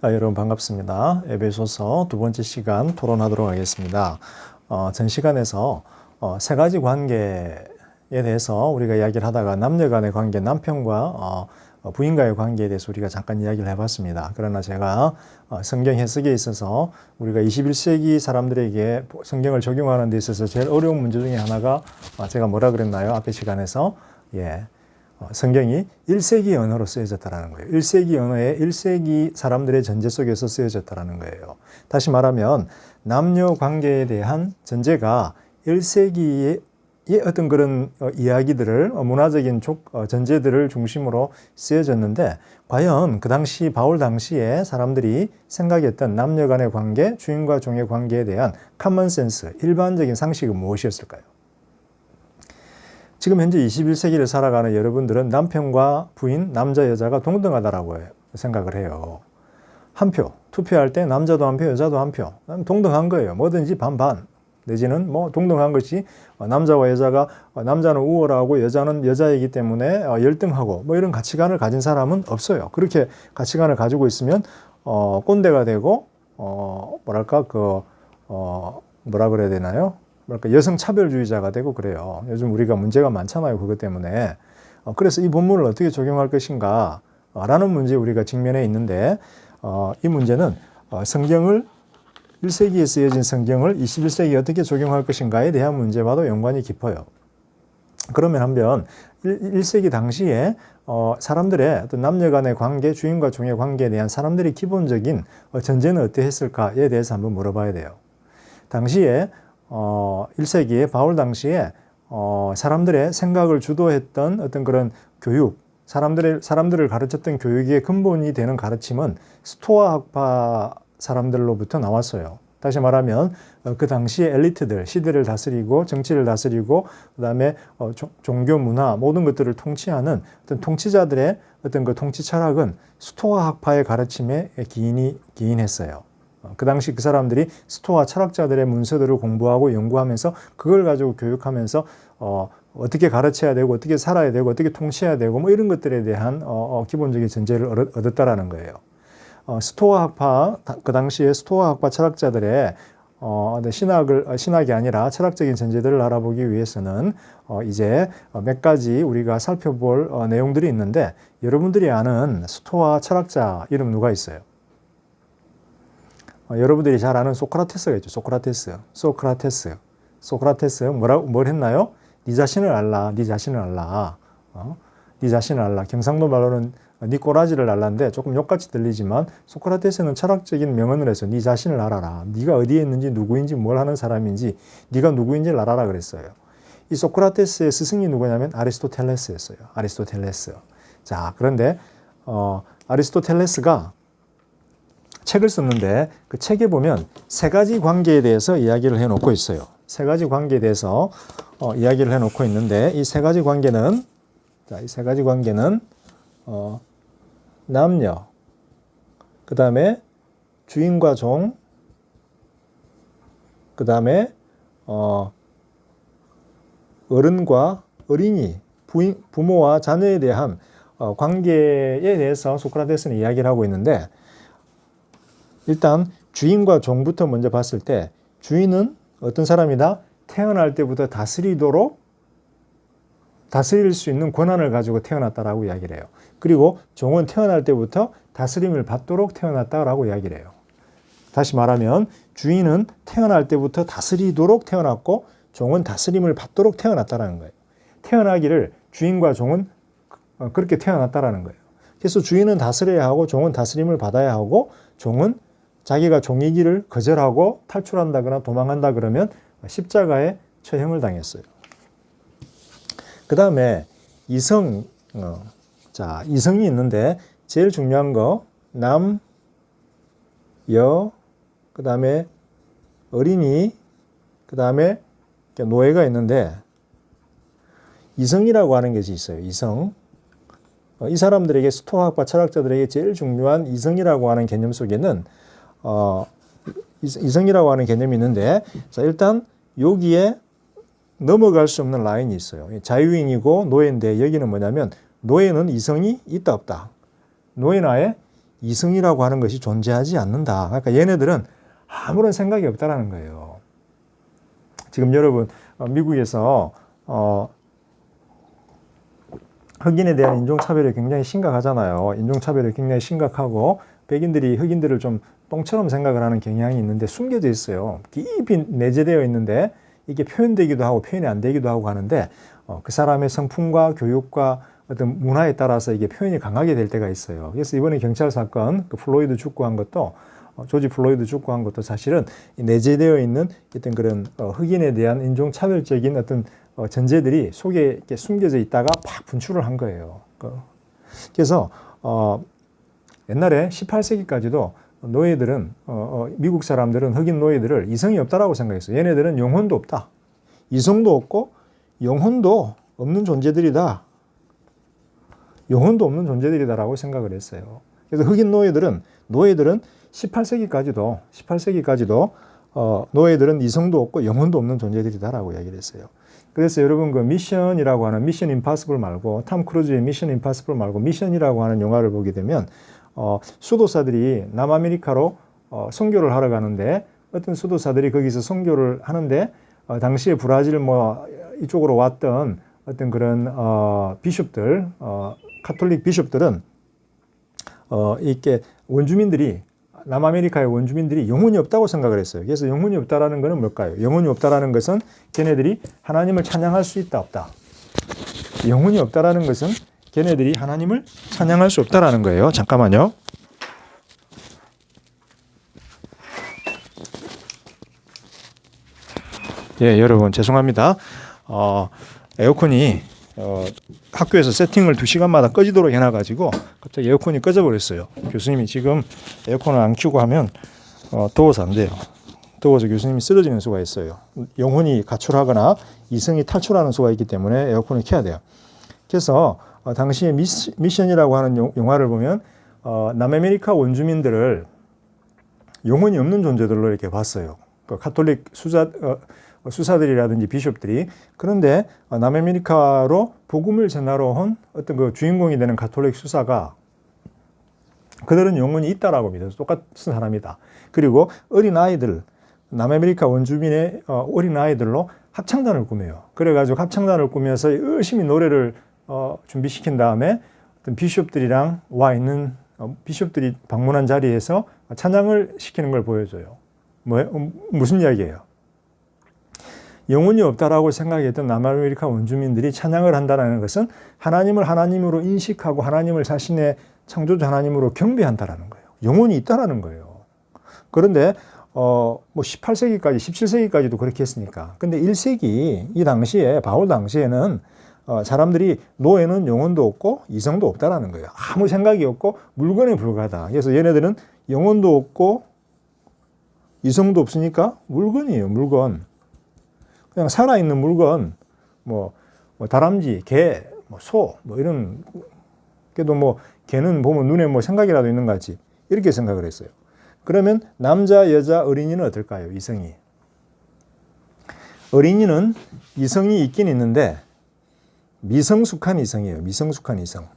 아, 여러분 반갑습니다. 에베소서 두 번째 시간 토론하도록 하겠습니다. 어, 전 시간에서 어, 세 가지 관계에 대해서 우리가 이야기를 하다가 남녀 간의 관계, 남편과 어, 어, 부인과의 관계에 대해서 우리가 잠깐 이야기를 해봤습니다. 그러나 제가 어, 성경 해석에 있어서 우리가 21세기 사람들에게 성경을 적용하는 데 있어서 제일 어려운 문제 중에 하나가 어, 제가 뭐라 그랬나요? 앞에 시간에서 예, 어, 성경이 1세기 언어로 쓰여졌다라는 거예요. 1세기 언어에 1세기 사람들의 전제 속에서 쓰여졌다라는 거예요. 다시 말하면 남녀 관계에 대한 전제가 1세기의 어떤 그런 어, 이야기들을 어, 문화적인 족, 어, 전제들을 중심으로 쓰여졌는데 과연 그 당시 바울 당시에 사람들이 생각했던 남녀 간의 관계, 주인과 종의 관계에 대한 커먼 센스, 일반적인 상식은 무엇이었을까요? 지금 현재 21세기를 살아가는 여러분들은 남편과 부인, 남자, 여자가 동등하다라고 생각을 해요. 한 표, 투표할 때 남자도 한 표, 여자도 한 표. 동등한 거예요. 뭐든지 반반. 내지는 뭐 동등한 것이 남자와 여자가 남자는 우월하고 여자는 여자이기 때문에 열등하고 뭐 이런 가치관을 가진 사람은 없어요. 그렇게 가치관을 가지고 있으면 어 꼰대가 되고 어 뭐랄까 그 어 뭐라 그래야 되나요? 뭐랄까 여성 차별주의자가 되고 그래요. 요즘 우리가 문제가 많잖아요. 그것 때문에. 어, 그래서 이 본문을 어떻게 적용할 것인가 라는 문제 우리가 직면해 있는데 어, 이 문제는 어, 성경을 1세기에 쓰여진 성경을 21세기에 어떻게 적용할 것인가에 대한 문제와도 연관이 깊어요. 그러면 한번 1, 세기 당시에 어, 사람들의 어떤 남녀 간의 관계, 주인과 종의 관계에 대한 사람들의 기본적인 어, 전제는 어떠했을까에 대해서 한번 물어봐야 돼요. 당시에 어, 1세기에 바울 당시에 어, 사람들의 생각을 주도했던 어떤 그런 교육, 사람들의, 사람들을 가르쳤던 교육의 근본이 되는 가르침은 스토아 학파 사람들로부터 나왔어요. 다시 말하면 어, 그 당시의 엘리트들, 시대를 다스리고 정치를 다스리고 그다음에 어, 종교 문화 모든 것들을 통치하는 어떤 통치자들의 어떤 그 통치 철학은 스토아 학파의 가르침에 기인이 기인했어요. 어, 그 당시 그 사람들이 스토아 철학자들의 문서들을 공부하고 연구하면서 그걸 가지고 교육하면서 어, 어떻게 가르쳐야 되고 어떻게 살아야 되고 어떻게 통치해야 되고 뭐 이런 것들에 대한 어, 어, 기본적인 전제를 얻었다라는 거예요. 어, 스토아 학파 그 당시에 스토아 학파 철학자들의 어, 신학을 어, 신학이 아니라 철학적인 전제들을 알아보기 위해서는 어, 이제 몇 가지 우리가 살펴볼 어, 내용들이 있는데 여러분들이 아는 스토아 철학자 이름 누가 있어요? 어, 여러분들이 잘 아는 소크라테스가 있죠. 소크라테스, 소크라테스, 소크라테스 뭐라 뭘 했나요? 네 자신을 알라, 네 자신을 알라. 어? 네 자신을 알라. 경상도 말로는 네 꼬라지를 알라인데 조금 욕같이 들리지만 소크라테스는 철학적인 명언을 해서 네 자신을 알아라. 네가 어디에 있는지 누구인지 뭘 하는 사람인지 네가 누구인지를 알아라 그랬어요. 이 소크라테스의 스승이 누구냐면 아리스토텔레스였어요. 아리스토텔레스. 자, 그런데 어, 아리스토텔레스가 책을 썼는데 그 책에 보면 세 가지 관계에 대해서 이야기를 해놓고 있어요. 세 가지 관계에 대해서 어, 이야기를 해놓고 있는데 이 세 가지 관계는 자, 이 세 가지 관계는 어, 남녀, 그 다음에 주인과 종, 그 다음에 어, 어른과 어린이, 부인, 부모와 자녀에 대한 어, 관계에 대해서 소크라테스는 이야기를 하고 있는데 일단 주인과 종부터 먼저 봤을 때 주인은 어떤 사람이다? 태어날 때부터 다스리도록 다스릴 수 있는 권한을 가지고 태어났다라고 이야기를 해요. 그리고 종은 태어날 때부터 다스림을 받도록 태어났다라고 이야기를 해요. 다시 말하면 주인은 태어날 때부터 다스리도록 태어났고 종은 다스림을 받도록 태어났다라는 거예요. 태어나기를 주인과 종은 어, 그렇게 태어났다라는 거예요. 그래서 주인은 다스려야 하고 종은 다스림을 받아야 하고 종은 자기가 종이기를 거절하고 탈출한다거나 도망한다 그러면 십자가에 처형을 당했어요. 그 다음에 이성, 어, 자, 이성이 있는데 제일 중요한 거, 남, 여, 그 다음에 어린이, 그 다음에 노예가 있는데 이성이라고 하는 것이 있어요. 이성. 어, 이 사람들에게 스토학과 철학자들에게 제일 중요한 이성이라고 하는 개념 속에는 어, 이성이라고 하는 개념이 있는데 자 일단 여기에 넘어갈 수 없는 라인이 있어요. 자유인이고 노예인데 여기는 뭐냐면 노예는 이성이 있다 없다. 노예는 아예 이성이라고 하는 것이 존재하지 않는다. 그러니까 얘네들은 아무런 생각이 없다라는 거예요. 지금 여러분 어, 미국에서 어, 흑인에 대한 인종차별이 굉장히 심각하잖아요. 인종차별이 굉장히 심각하고 백인들이 흑인들을 좀 똥처럼 생각을 하는 경향이 있는데 숨겨져 있어요. 깊이 내재되어 있는데 이게 표현되기도 하고 표현이 안 되기도 하고 하는데 어, 그 사람의 성품과 교육과 어떤 문화에 따라서 이게 표현이 강하게 될 때가 있어요. 그래서 이번에 경찰 사건, 그 플로이드 죽고한 것도 어, 조지 플로이드 죽고한 것도 사실은 내재되어 있는 어떤 그런 어, 흑인에 대한 인종 차별적인 어떤 어, 전제들이 속에 이렇게 숨겨져 있다가 팍 분출을 한 거예요. 그, 그래서 어, 옛날에 18세기까지도 노예들은 어, 어, 미국 사람들은 흑인 노예들을 이성이 없다라고 생각했어요. 얘네들은 영혼도 없다. 이성도 없고 영혼도 없는 존재들이다. 영혼도 없는 존재들이다라고 생각을 했어요. 그래서 흑인 노예들은 노예들은 18세기까지도 18세기까지도 어, 노예들은 이성도 없고 영혼도 없는 존재들이다라고 이야기를 했어요. 그래서 여러분 그 미션이라고 하는 미션 임파서블 말고 탐 크루즈의 미션 임파서블 말고 미션이라고 하는 영화를 보게 되면 어, 수도사들이 남아메리카로 어, 선교를 하러 가는데 어떤 수도사들이 거기서 선교를 하는데 어, 당시에 브라질 뭐 이쪽으로 왔던 어떤 그런 어, 비숍들 어, 카톨릭 비숍들은 어, 이렇게 원주민들이 남아메리카의 원주민들이 영혼이 없다고 생각을 했어요. 그래서 영혼이 없다라는 것은 뭘까요? 영혼이 없다라는 것은 걔네들이 하나님을 찬양할 수 있다 없다. 영혼이 없다라는 것은 걔네들이 하나님을 찬양할 수 없다라는 거예요. 잠깐만요. 예, 여러분 죄송합니다. 어, 에어컨이 어, 학교에서 세팅을 두 시간마다 꺼지도록 해놔가지고 갑자기 에어컨이 꺼져버렸어요. 교수님이 지금 에어컨을 안 켜고 하면 어, 더워서 안 돼요. 더워서 교수님이 쓰러지는 수가 있어요. 영혼이 가출하거나 이성이 탈출하는 수가 있기 때문에 에어컨을 켜야 돼요. 그래서 어, 당시에 미시, 미션이라고 하는 용, 영화를 보면 어, 남아메리카 원주민들을 영혼이 없는 존재들로 이렇게 봤어요. 그 카톨릭 수자 어, 수사들이라든지 비숍들이 그런데 어, 남아메리카로 복음을 전하러 온 어떤 그 주인공이 되는 가톨릭 수사가 그들은 영혼이 있다라고 믿어서 똑같은 사람이다. 그리고 어린 아이들 남아메리카 원주민의 어, 어린 아이들로 합창단을 꾸며요. 그래가지고 합창단을 꾸며서 열심히 노래를 어, 준비시킨 다음에 어떤 비숍들이랑 와 있는 어, 비숍들이 방문한 자리에서 찬양을 시키는 걸 보여줘요. 뭐 음, 무슨 이야기예요? 영혼이 없다라고 생각했던 남아메리카 원주민들이 찬양을 한다는 것은 하나님을 하나님으로 인식하고 하나님을 자신의 창조주 하나님으로 경배한다라는 거예요. 영혼이 있다라는 거예요. 그런데 어, 뭐 18세기까지, 17세기까지도 그렇게 했으니까. 근데 1세기 이 당시에 바울 당시에는 어, 사람들이 노예는 영혼도 없고 이성도 없다라는 거예요. 아무 생각이 없고 물건에 불과하다. 그래서 얘네들은 영혼도 없고 이성도 없으니까 물건이에요. 물건. 그냥 살아있는 물건, 뭐, 뭐 다람쥐, 개, 뭐 소, 뭐 이런, 그래도 뭐 개는 보면 눈에 뭐 생각이라도 있는 것 같지. 이렇게 생각을 했어요. 그러면 남자, 여자, 어린이는 어떨까요? 이성이. 어린이는 이성이 있긴 있는데 미성숙한 이성이에요. 미성숙한 이성.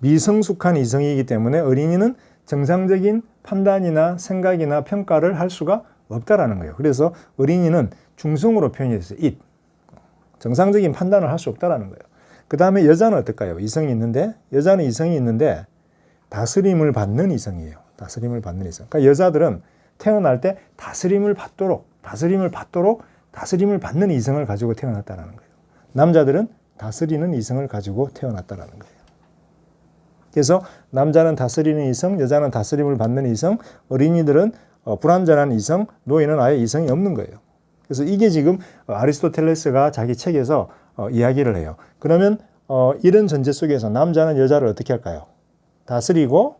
미성숙한 이성이기 때문에 어린이는 정상적인 판단이나 생각이나 평가를 할 수가 없다라는 거예요. 그래서 어린이는 중성으로 표현이 됐어요. it. 정상적인 판단을 할 수 없다라는 거예요. 그 다음에 여자는 어떨까요? 이성이 있는데, 여자는 이성이 있는데, 다스림을 받는 이성이에요. 다스림을 받는 이성. 그러니까 여자들은 태어날 때 다스림을 받도록, 다스림을 받도록, 다스림을 받는 이성을 가지고 태어났다는 거예요. 남자들은 다스리는 이성을 가지고 태어났다는 거예요. 그래서 남자는 다스리는 이성, 여자는 다스림을 받는 이성, 어린이들은 어, 불완전한 이성, 노예는 아예 이성이 없는 거예요. 그래서 이게 지금 아리스토텔레스가 자기 책에서 어, 이야기를 해요. 그러면 어, 이런 전제 속에서 남자는 여자를 어떻게 할까요? 다스리고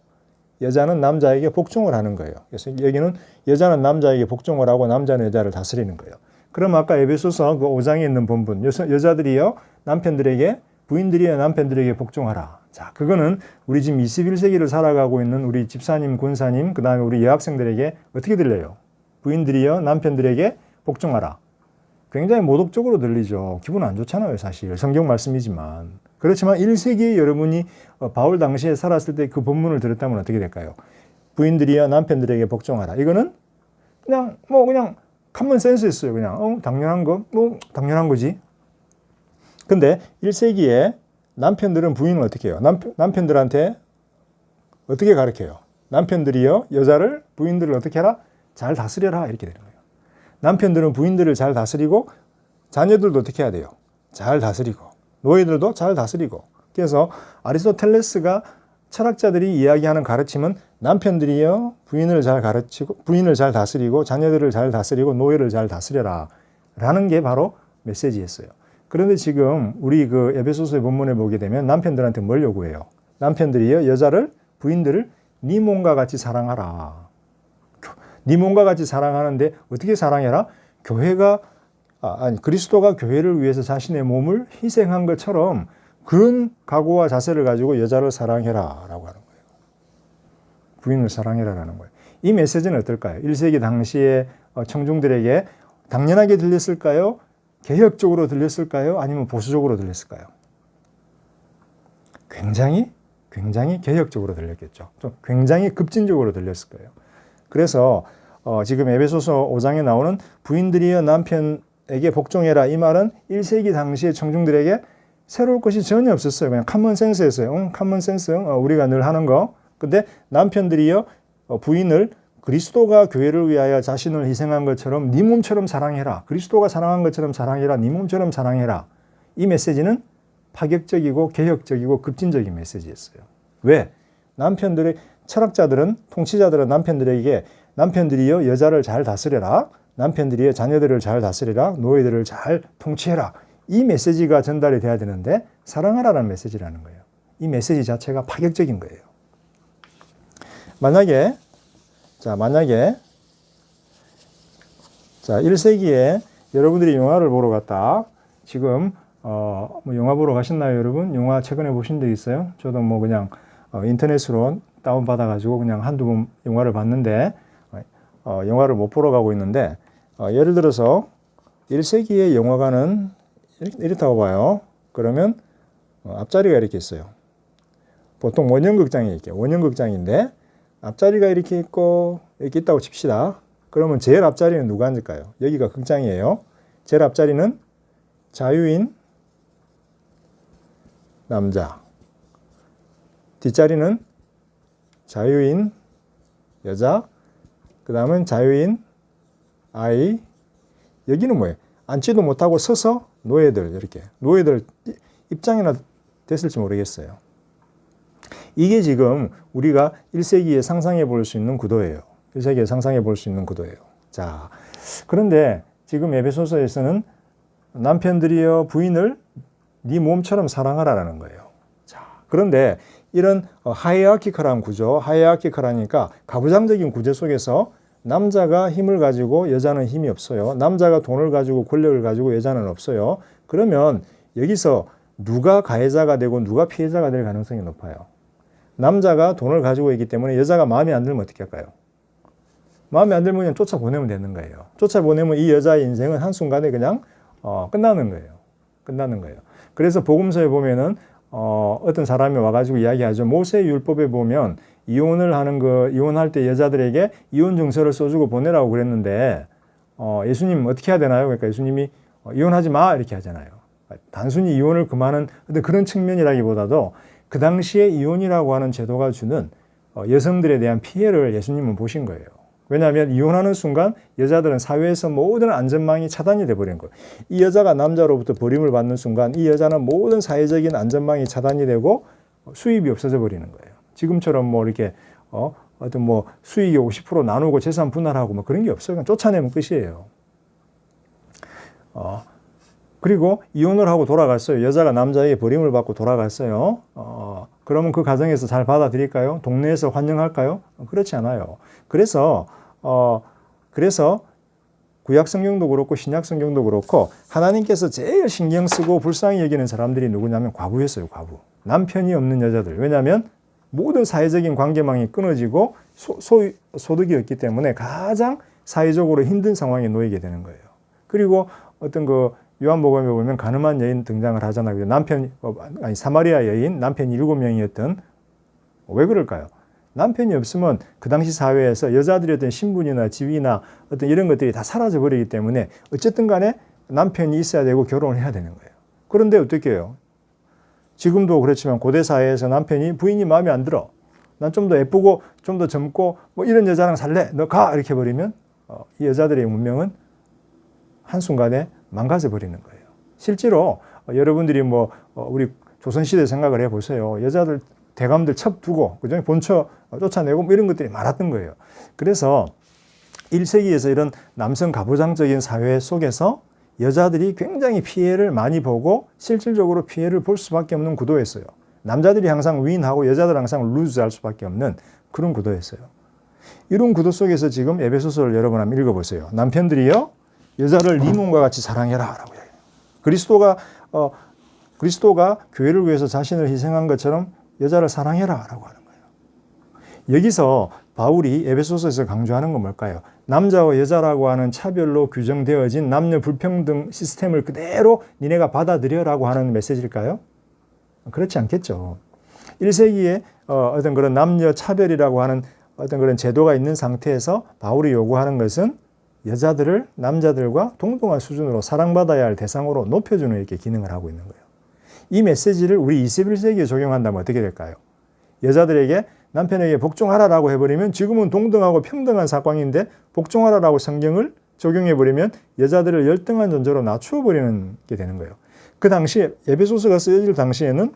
여자는 남자에게 복종을 하는 거예요. 그래서 여기는 여자는 남자에게 복종을 하고 남자는 여자를 다스리는 거예요. 그럼 아까 에베소서 그 5장에 있는 본분 여자, 여자들이요 남편들에게 부인들이여 남편들에게 복종하라. 자, 그거는 우리 지금 21세기를 살아가고 있는 우리 집사님, 군사님, 그 다음에 우리 여학생들에게 어떻게 들려요? 부인들이여 남편들에게 복종하라. 굉장히 모독적으로 들리죠. 기분 안 좋잖아요, 사실. 성경 말씀이지만. 그렇지만 1세기에 여러분이 어, 바울 당시에 살았을 때 그 본문을 들었다면 어떻게 될까요? 부인들이여 남편들에게 복종하라. 이거는 그냥 뭐 그냥 커먼 센스였어요. 그냥 어, 당연한 거, 뭐 당연한 거지. 근데 1세기에 남편들은 부인을 어떻게 해요? 남편, 남편들한테 어떻게 가르쳐요? 남편들이요 여자를 부인들을 어떻게 해라? 잘 다스려라 이렇게 되는 거예요. 남편들은 부인들을 잘 다스리고 자녀들도 어떻게 해야 돼요? 잘 다스리고 노예들도 잘 다스리고 그래서 아리스토텔레스가 철학자들이 이야기하는 가르침은 남편들이요 부인을 잘 가르치고 부인을 잘 다스리고 자녀들을 잘 다스리고 노예를 잘 다스려라 라는 게 바로 메시지였어요. 그런데 지금 우리 그 에베소서의 본문에 보게 되면 남편들한테 뭘 요구해요? 남편들이요 여자를 부인들을 네 몸과 같이 사랑하라. 네 몸과 같이 사랑하는데 어떻게 사랑해라? 교회가 아, 아니 그리스도가 교회를 위해서 자신의 몸을 희생한 것처럼 그런 각오와 자세를 가지고 여자를 사랑해라라고 하는. 부인을 사랑해라라는 거예요. 이 메시지는 어떨까요? 1세기 당시의 어, 청중들에게 당연하게 들렸을까요? 개혁적으로 들렸을까요? 아니면 보수적으로 들렸을까요? 굉장히 굉장히 개혁적으로 들렸겠죠. 좀 굉장히 급진적으로 들렸을 거예요. 그래서 어, 지금 에베소서 5장에 나오는 부인들이여 남편에게 복종해라 이 말은 1세기 당시의 청중들에게 새로울 것이 전혀 없었어요. 그냥 카먼 센스였어요. 응, 카먼 센스. 어, 우리가 늘 하는 거. 근데 남편들이요 어, 부인을 그리스도가 교회를 위하여 자신을 희생한 것처럼 네 몸처럼 사랑해라. 그리스도가 사랑한 것처럼 사랑해라. 네 몸처럼 사랑해라. 이 메시지는 파격적이고 개혁적이고 급진적인 메시지였어요. 왜? 남편들의 철학자들은 통치자들은 남편들에게 남편들이여 여자를 잘 다스려라. 남편들이여 자녀들을 잘 다스려라. 노예들을 잘 통치해라. 이 메시지가 전달이 돼야 되는데 사랑하라는 메시지라는 거예요. 이 메시지 자체가 파격적인 거예요. 만약에 자, 만약에 자, 1세기에 여러분들이 영화를 보러 갔다. 지금 어, 뭐 영화 보러 가셨나요, 여러분? 영화 최근에 보신 적 있어요? 저도 뭐 그냥 어, 인터넷으로 다운 받아 가지고 그냥 한두 번 영화를 봤는데 어, 영화를 못 보러 가고 있는데 어, 예를 들어서 1세기의 영화관은 이렇다고 봐요. 그러면 어, 앞자리가 이렇게 있어요. 보통 원형극장이 이렇게 원형극장인데 앞자리가 이렇게 있고 이렇게 있다고 칩시다. 그러면 제일 앞자리는 누가 앉을까요? 여기가 극장이에요. 제일 앞자리는 자유인 남자. 뒷자리는 자유인 여자. 그 다음은 자유인 아이. 여기는 뭐예요? 앉지도 못하고 서서 노예들 이렇게 노예들 입장이나 됐을지 모르겠어요. 이게 지금 우리가 1세기에 상상해 볼 수 있는 구도예요. 1세기에 상상해 볼 수 있는 구도예요. 자, 그런데 지금 에베소서에서는 남편들이여 부인을 네 몸처럼 사랑하라라는 거예요. 자, 그런데 이런 하이아키컬한 구조, 하이아키컬하니까 가부장적인 구조 속에서 남자가 힘을 가지고 여자는 힘이 없어요. 남자가 돈을 가지고 권력을 가지고 여자는 없어요. 그러면 여기서 누가 가해자가 되고 누가 피해자가 될 가능성이 높아요. 남자가 돈을 가지고 있기 때문에 여자가 마음에 안 들면 어떻게 할까요? 마음에 안 들면 쫓아보내면 되는 거예요. 쫓아보내면 이 여자의 인생은 한순간에 그냥 어, 끝나는 거예요. 끝나는 거예요. 그래서 복음서에 보면은 어, 어떤 사람이 와가지고 이야기하죠. 모세 율법에 보면 이혼을 하는 거, 이혼할 때 여자들에게 이혼 증서를 써주고 보내라고 그랬는데, 어, 예수님 어떻게 해야 되나요? 그러니까 예수님이 어, 이혼하지 마! 이렇게 하잖아요. 단순히 이혼을 금하는 그런 측면이라기보다도 그 당시에 이혼이라고 하는 제도가 주는 어, 여성들에 대한 피해를 예수님은 보신 거예요. 왜냐하면 이혼하는 순간 여자들은 사회에서 모든 안전망이 차단이 돼버린 거예요. 이 여자가 남자로부터 버림을 받는 순간 이 여자는 모든 사회적인 안전망이 차단이 되고 수입이 없어져 버리는 거예요. 지금처럼 뭐 이렇게 어, 어떤 뭐 수익이 50% 나누고 재산 분할하고 뭐 그런 게 없어요. 그냥 쫓아내면 끝이에요. 어, 그리고 이혼을 하고 돌아갔어요. 여자가 남자에게 버림을 받고 돌아갔어요. 어, 그러면 그 가정에서 잘 받아들일까요? 동네에서 환영할까요? 그렇지 않아요. 그래서 어, 그래서 구약 성경도 그렇고 신약 성경도 그렇고 하나님께서 제일 신경 쓰고 불쌍히 여기는 사람들이 누구냐면 과부였어요. 과부. 남편이 없는 여자들. 왜냐하면 모든 사회적인 관계망이 끊어지고 소, 소, 소득이 없기 때문에 가장 사회적으로 힘든 상황에 놓이게 되는 거예요. 그리고 어떤 그 요한복음에 보면 가늠한 여인 등장을 하잖아요. 남편 어, 아니 사마리아 여인 남편이 일곱 명이었던 왜 그럴까요? 남편이 없으면 그 당시 사회에서 여자들이 어떤 신분이나 지위나 어떤 이런 것들이 다 사라져 버리기 때문에 어쨌든 간에 남편이 있어야 되고 결혼을 해야 되는 거예요. 그런데 어떻게 해요? 지금도 그렇지만 고대 사회에서 남편이 부인이 마음에 안 들어. 난 좀 더 예쁘고 좀 더 젊고 뭐 이런 여자랑 살래. 너 가. 이렇게 버리면 어, 이 여자들의 운명은 한순간에 망가져 버리는 거예요. 실제로 어, 여러분들이 뭐 어, 우리 조선시대 생각을 해 보세요. 여자들 대감들 첩 두고 그죠? 본처 쫓아내고 뭐 이런 것들이 많았던 거예요. 그래서 1세기에서 이런 남성 가부장적인 사회 속에서 여자들이 굉장히 피해를 많이 보고 실질적으로 피해를 볼 수밖에 없는 구도였어요. 남자들이 항상 윈하고 여자들 항상 루즈할 수밖에 없는 그런 구도였어요. 이런 구도 속에서 지금 에베소서를 여러분 한번 읽어보세요. 남편들이요 여자를 네 몸과 같이 사랑해라라고 해요. 그리스도가 어, 그리스도가 교회를 위해서 자신을 희생한 것처럼 여자를 사랑해라라고 하는 거예요. 여기서 바울이 에베소서에서 강조하는 건 뭘까요? 남자와 여자라고 하는 차별로 규정되어진 남녀 불평등 시스템을 그대로 니네가 받아들여라고 하는 메시지일까요? 그렇지 않겠죠. 1세기에 어, 어떤 그런 남녀 차별이라고 하는 어떤 그런 제도가 있는 상태에서 바울이 요구하는 것은 여자들을 남자들과 동등한 수준으로 사랑받아야 할 대상으로 높여주는 이렇게 기능을 하고 있는 거예요. 이 메시지를 우리 21세기에 적용한다면 어떻게 될까요? 여자들에게 남편에게 복종하라라고 해버리면 지금은 동등하고 평등한 사건인데 복종하라라고 성경을 적용해버리면 여자들을 열등한 존재로 낮추어버리는 게 되는 거예요. 그 당시 에베소서가 쓰여질 당시에는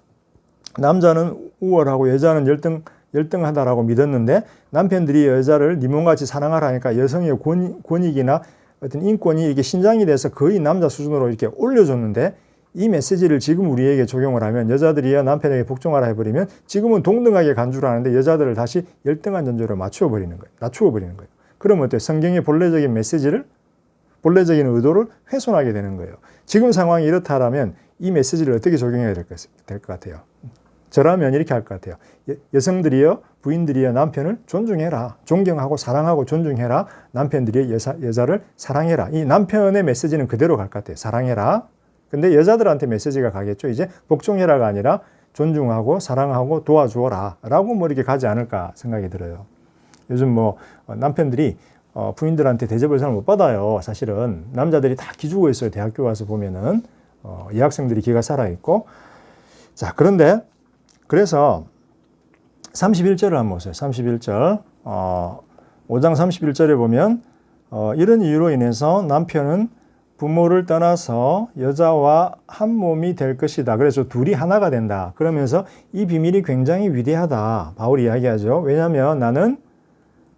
남자는 우월하고 여자는 열등 열등하다라고 믿었는데 남편들이 여자를 네 몸같이 사랑하라니까 여성의 권, 권익이나 어떤 인권이 이게 신장이 돼서 거의 남자 수준으로 이렇게 올려줬는데 이 메시지를 지금 우리에게 적용을 하면 여자들이야 남편에게 복종하라 해버리면 지금은 동등하게 간주를 하는데 여자들을 다시 열등한 전제로 맞추어 버리는 거예요. 낮추어 버리는 거예요. 그러면 어때요? 성경의 본래적인 메시지를 본래적인 의도를 훼손하게 되는 거예요. 지금 상황이 이렇다라면 이 메시지를 어떻게 적용해야 될 것 같아요? 저라면 이렇게 할 것 같아요. 여성들이여 부인들이여 남편을 존중해라. 존경하고 사랑하고 존중해라. 남편들이 여사, 여자를 사랑해라. 이 남편의 메시지는 그대로 갈 것 같아요. 사랑해라. 근데 여자들한테 메시지가 가겠죠. 이제 복종해라가 아니라 존중하고 사랑하고 도와주어라. 라고 뭐 이렇게 가지 않을까 생각이 들어요. 요즘 뭐 남편들이 어, 부인들한테 대접을 잘 못 받아요. 사실은 남자들이 다 기죽어 있어요. 대학교 와서 보면은 어, 여학생들이 기가 살아 있고 자 그런데 그래서 31절을 한번 보세요. 31절 어, 5장 31절에 보면 어, 이런 이유로 인해서 남편은 부모를 떠나서 여자와 한 몸이 될 것이다. 그래서 둘이 하나가 된다. 그러면서 이 비밀이 굉장히 위대하다. 바울이 이야기하죠. 왜냐하면 나는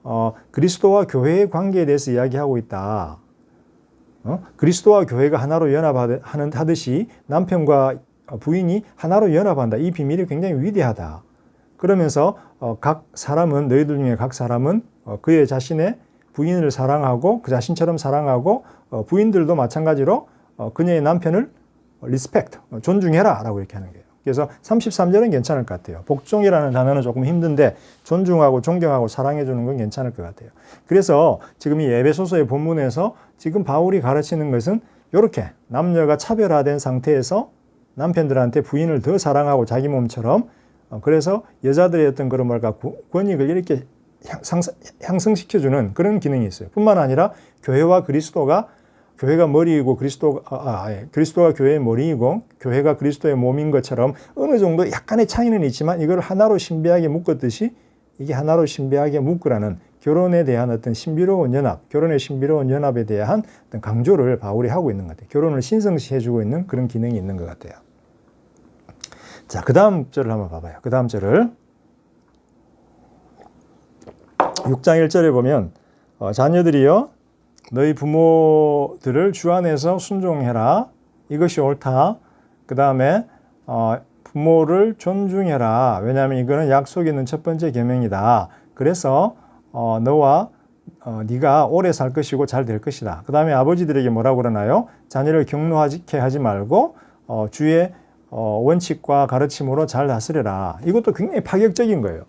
어, 그리스도와 교회의 관계에 대해서 이야기하고 있다. 어? 그리스도와 교회가 하나로 연합하는 하듯이 남편과 부인이 하나로 연합한다. 이 비밀이 굉장히 위대하다. 그러면서 어, 각 사람은 너희들 중에 각 사람은 어, 그의 자신의 부인을 사랑하고 그 자신처럼 사랑하고 어, 부인들도 마찬가지로 어, 그녀의 남편을 리스펙트, 어, 존중해라라고 이렇게 하는 거예요. 그래서 33절은 괜찮을 것 같아요. 복종이라는 단어는 조금 힘든데 존중하고 존경하고 사랑해 주는 건 괜찮을 것 같아요. 그래서 지금 이 에베소서의 본문에서 지금 바울이 가르치는 것은 이렇게 남녀가 차별화된 상태에서 남편들한테 부인을 더 사랑하고 자기 몸처럼 어, 그래서 여자들의 어떤 그런 뭘까 권익을 이렇게 향상시켜주는 그런 기능이 있어요. 뿐만 아니라 교회와 그리스도가 교회가 머리이고 그리스도 아, 아, 예. 그리스도가 교회의 머리이고 교회가 그리스도의 몸인 것처럼 어느 정도 약간의 차이는 있지만 이걸 하나로 신비하게 묶었듯이 이게 하나로 신비하게 묶으라는 결혼에 대한 어떤 신비로운 연합, 결혼의 신비로운 연합에 대한 어떤 강조를 바울이 하고 있는 것 같아요. 결혼을 신성시해주고 있는 그런 기능이 있는 것 같아요. 자, 그 다음 절을 한번 봐봐요. 그 다음 절을 6장 1절에 보면 어, 자녀들이여 너희 부모들을 주 안에서 순종해라. 이것이 옳다. 그 다음에 어, 부모를 존중해라. 왜냐하면 이거는 약속 있는 첫 번째 계명이다. 그래서 어, 너와 어, 네가 오래 살 것이고 잘 될 것이다. 그 다음에 아버지들에게 뭐라고 그러나요? 자녀를 경노하게 하지 말고 어, 주의 어, 원칙과 가르침으로 잘 다스려라. 이것도 굉장히 파격적인 거예요.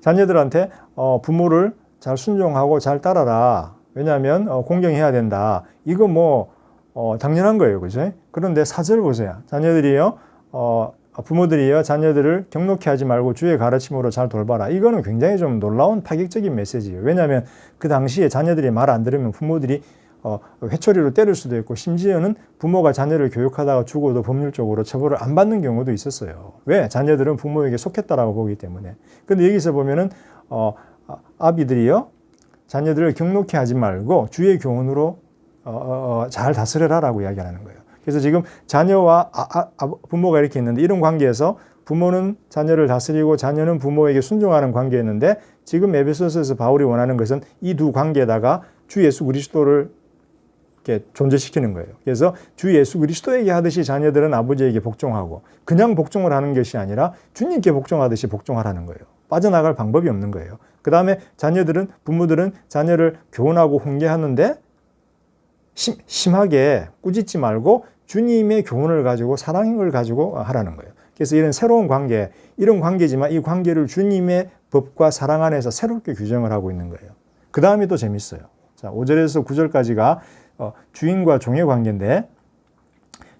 자녀들한테 어, 부모를 잘 순종하고 잘 따라라. 왜냐하면 어, 공경해야 된다. 이거 뭐 어, 당연한 거예요. 그죠? 그런데 사절 보세요. 자녀들이요, 어, 부모들이요, 자녀들을 경록히 하지 말고 주의 가르침으로 잘 돌봐라. 이거는 굉장히 좀 놀라운 파격적인 메시지예요. 왜냐하면 그 당시에 자녀들이 말 안 들으면 부모들이 어, 회초리로 때릴 수도 있고 심지어는 부모가 자녀를 교육하다가 죽어도 법률적으로 처벌을 안 받는 경우도 있었어요. 왜? 자녀들은 부모에게 속했다라고 보기 때문에. 근데 여기서 보면은 어, 아- 아비들이요 자녀들을 경록히 하지 말고 주의 교훈으로 어, 어, 어, 잘 다스려라라고 이야기하는 거예요. 그래서 지금 자녀와 아, 아, 아, 부모가 이렇게 있는데 이런 관계에서 부모는 자녀를 다스리고 자녀는 부모에게 순종하는 관계였는데 지금 에베소서에서 바울이 원하는 것은 이 두 관계에다가 주 예수 그리스도를 이렇게 존재시키는 거예요. 그래서 주 예수 그리스도에게 하듯이 자녀들은 아버지에게 복종하고 그냥 복종을 하는 것이 아니라 주님께 복종하듯이 복종하라는 거예요. 빠져나갈 방법이 없는 거예요. 그 다음에 자녀들은 부모들은 자녀를 교훈하고 훈계하는데 심, 심하게 꾸짖지 말고 주님의 교훈을 가지고 사랑을 가지고 하라는 거예요. 그래서 이런 새로운 관계, 이런 관계지만 이 관계를 주님의 법과 사랑 안에서 새롭게 규정을 하고 있는 거예요. 그 다음이 또 재밌어요. 자, 5절에서 9절까지가 어, 주인과 종의 관계인데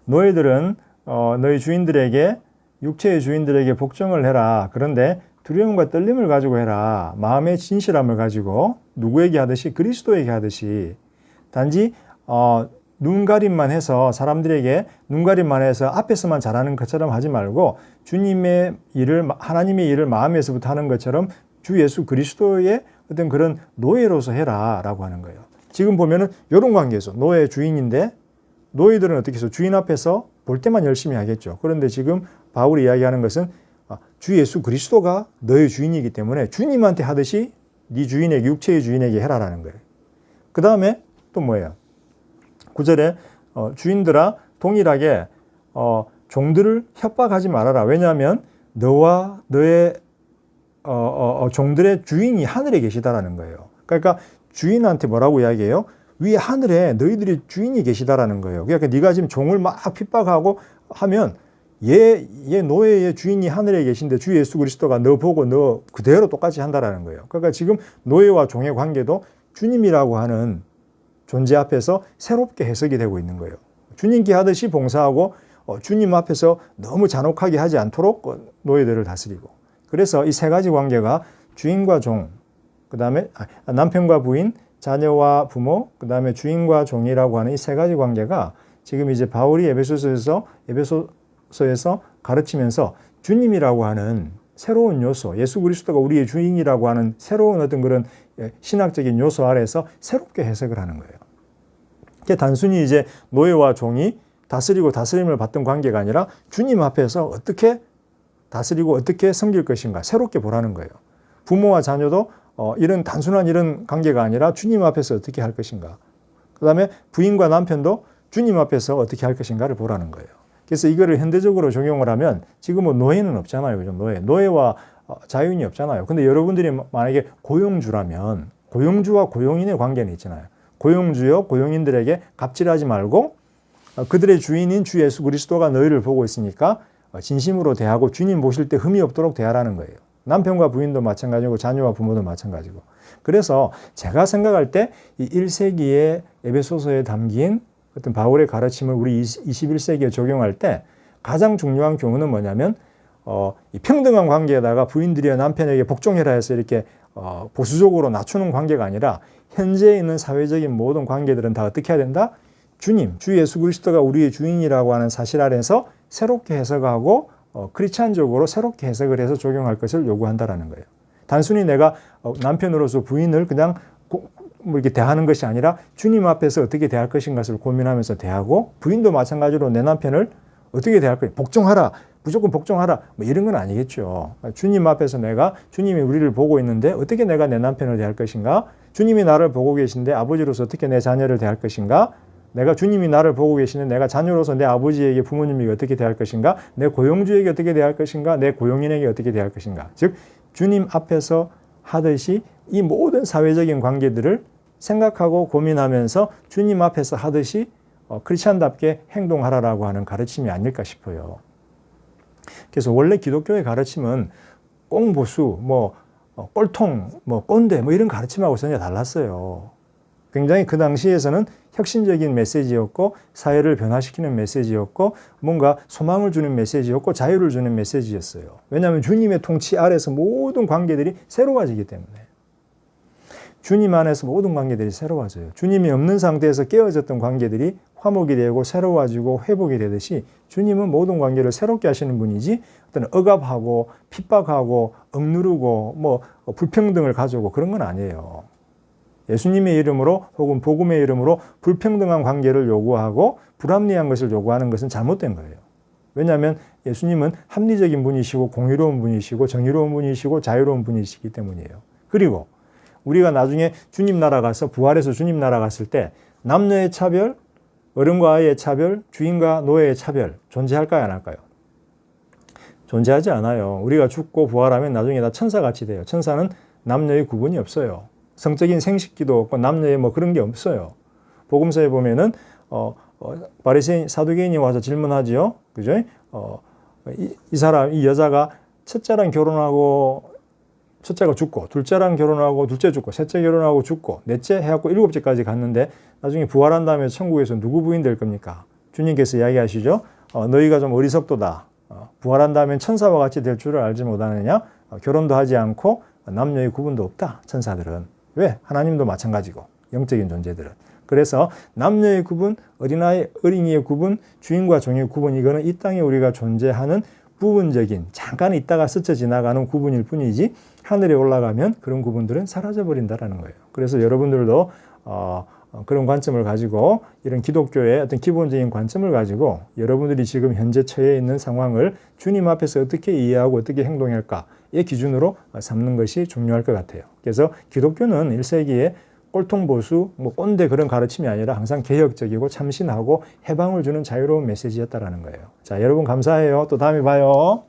너희들은 어, 너희 주인들에게 육체의 주인들에게 복종을 해라. 그런데 두려움과 떨림을 가지고 해라. 마음의 진실함을 가지고 누구에게 하듯이 그리스도에게 하듯이 단지 어, 눈 가림만 해서 사람들에게 눈 가림만 해서 앞에서만 잘하는 것처럼 하지 말고 주님의 일을 하나님의 일을 마음에서부터 하는 것처럼 주 예수 그리스도의 어떤 그런 노예로서 해라라고 하는 거예요. 지금 보면은 이런 관계에서 노예 주인인데 노예들은 어떻게 해서 주인 앞에서 볼 때만 열심히 하겠죠. 그런데 지금 바울이 이야기하는 것은 아, 주 예수 그리스도가 너의 주인이기 때문에 주님한테 하듯이 네 주인에게 육체의 주인에게 해라라는 거예요. 그 다음에 또 뭐예요? 9절에 어, 주인들아 동일하게 어, 종들을 협박하지 말아라. 왜냐하면 너와 너의 어, 어, 어, 종들의 주인이 하늘에 계시다라는 거예요. 그러니까 주인한테 뭐라고 이야기해요? 위에 하늘에 너희들이 주인이 계시다라는 거예요. 그러니까 네가 지금 종을 막 핍박하고 하면 얘, 얘 노예의 주인이 하늘에 계신데 주 예수 그리스도가 너 보고 너 그대로 똑같이 한다라는 거예요. 그러니까 지금 노예와 종의 관계도 주님이라고 하는 존재 앞에서 새롭게 해석이 되고 있는 거예요. 주님께 하듯이 봉사하고 어, 주님 앞에서 너무 잔혹하게 하지 않도록 어, 노예들을 다스리고 그래서 이 세 가지 관계가 주인과 종, 그 다음에 아, 남편과 부인, 자녀와 부모, 그 다음에 주인과 종이라고 하는 이 세 가지 관계가 지금 이제 바울이 에베소서에서 에베소서에서 가르치면서 주님이라고 하는 새로운 요소, 예수 그리스도가 우리의 주인이라고 하는 새로운 어떤 그런 예, 신학적인 요소 아래서 새롭게 해석을 하는 거예요. 그게 단순히 이제 노예와 종이 다스리고 다스림을 받던 관계가 아니라 주님 앞에서 어떻게 다스리고 어떻게 섬길 것인가 새롭게 보라는 거예요. 부모와 자녀도 어, 이런 단순한 이런 관계가 아니라 주님 앞에서 어떻게 할 것인가. 그 다음에 부인과 남편도 주님 앞에서 어떻게 할 것인가를 보라는 거예요. 그래서 이거를 현대적으로 적용을 하면 지금은 노예는 없잖아요. 그죠? 노예. 노예와 어, 자유인이 없잖아요. 근데 여러분들이 만약에 고용주라면 고용주와 고용인의 관계는 있잖아요. 고용주요 고용인들에게 갑질하지 말고 어, 그들의 주인인 주 예수 그리스도가 너희를 보고 있으니까 어, 진심으로 대하고 주님 보실 때 흠이 없도록 대하라는 거예요. 남편과 부인도 마찬가지고 자녀와 부모도 마찬가지고. 그래서 제가 생각할 때 이 1세기의 에베소서에 담긴 어떤 바울의 가르침을 우리 21세기에 적용할 때 가장 중요한 경우는 뭐냐면 어, 이 평등한 관계에다가 부인들이 남편에게 복종해라 해서 이렇게 어, 보수적으로 낮추는 관계가 아니라 현재 있는 사회적인 모든 관계들은 다 어떻게 해야 된다? 주님, 주 예수 그리스도가 우리의 주인이라고 하는 사실 아래서 새롭게 해석하고 어, 크리스찬적으로 새롭게 해석을 해서 적용할 것을 요구한다라는 거예요. 단순히 내가 어, 남편으로서 부인을 그냥 고, 뭐 이렇게 대하는 것이 아니라 주님 앞에서 어떻게 대할 것인가를 고민하면서 대하고 부인도 마찬가지로 내 남편을 어떻게 대할 거예요? 복종하라. 무조건 복종하라. 뭐 이런 건 아니겠죠. 주님 앞에서 내가 주님이 우리를 보고 있는데 어떻게 내가 내 남편을 대할 것인가? 주님이 나를 보고 계신데 아버지로서 어떻게 내 자녀를 대할 것인가? 내가 주님이 나를 보고 계시는 내가 자녀로서 내 아버지에게 부모님에게 어떻게 대할 것인가? 내 고용주에게 어떻게 대할 것인가? 내 고용인에게 어떻게 대할 것인가? 즉 주님 앞에서 하듯이 이 모든 사회적인 관계들을 생각하고 고민하면서 주님 앞에서 하듯이 어, 크리스찬답게 행동하라라고 하는 가르침이 아닐까 싶어요. 그래서 원래 기독교의 가르침은 꽁보수, 뭐 어, 꼴통, 뭐 꼰대, 뭐 이런 가르침하고 전혀 달랐어요. 굉장히 그 당시에서는 혁신적인 메시지였고 사회를 변화시키는 메시지였고 뭔가 소망을 주는 메시지였고 자유를 주는 메시지였어요. 왜냐하면 주님의 통치 아래서 모든 관계들이 새로워지기 때문에 주님 안에서 모든 관계들이 새로워져요. 주님이 없는 상태에서 깨어졌던 관계들이 화목이 되고 새로워지고 회복이 되듯이 주님은 모든 관계를 새롭게 하시는 분이지 어떤 억압하고 핍박하고 억누르고 뭐 불평등을 가져오고 그런 건 아니에요. 예수님의 이름으로 혹은 복음의 이름으로 불평등한 관계를 요구하고 불합리한 것을 요구하는 것은 잘못된 거예요. 왜냐하면 예수님은 합리적인 분이시고 공의로운 분이시고 정의로운 분이시고 자유로운 분이시기 때문이에요. 그리고 우리가 나중에 주님 나라 가서 부활해서 주님 나라 갔을 때 남녀의 차별, 어른과 아이의 차별, 주인과 노예의 차별 존재할까요? 안 할까요? 존재하지 않아요. 우리가 죽고 부활하면 나중에 다 천사같이 돼요. 천사는 남녀의 구분이 없어요. 성적인 생식기도 없고 남녀의 뭐 그런 게 없어요. 복음서에 보면은 어, 어 바리새인 사두개인이 와서 질문하지요. 그죠? 어, 이, 이 사람 이 여자가 첫째랑 결혼하고 첫째가 죽고 둘째랑 결혼하고 둘째 죽고 셋째 결혼하고 죽고 넷째 해갖고 일곱째까지 갔는데 나중에 부활한 다음에 천국에서 누구 부인 될 겁니까? 주님께서 이야기하시죠. 어, 너희가 좀 어리석도다. 어, 부활한 다음에 천사와 같이 될 줄을 알지 못하느냐? 어, 결혼도 하지 않고 남녀의 구분도 없다. 천사들은 왜? 하나님도 마찬가지고 영적인 존재들은. 그래서 남녀의 구분, 어린아이, 어린이의 구분, 주인과 종의 구분 이거는 이 땅에 우리가 존재하는 부분적인 잠깐 있다가 스쳐 지나가는 구분일 뿐이지 하늘에 올라가면 그런 구분들은 사라져 버린다라는 거예요. 그래서 여러분들도 어, 어, 그런 관점을 가지고 이런 기독교의 어떤 기본적인 관점을 가지고 여러분들이 지금 현재 처해 있는 상황을 주님 앞에서 어떻게 이해하고 어떻게 행동할까의 기준으로 삼는 것이 중요할 것 같아요. 그래서 기독교는 1세기에 꼴통보수, 뭐 꼰대 그런 가르침이 아니라 항상 개혁적이고 참신하고 해방을 주는 자유로운 메시지였다라는 거예요. 자, 여러분 감사해요. 또 다음에 봐요.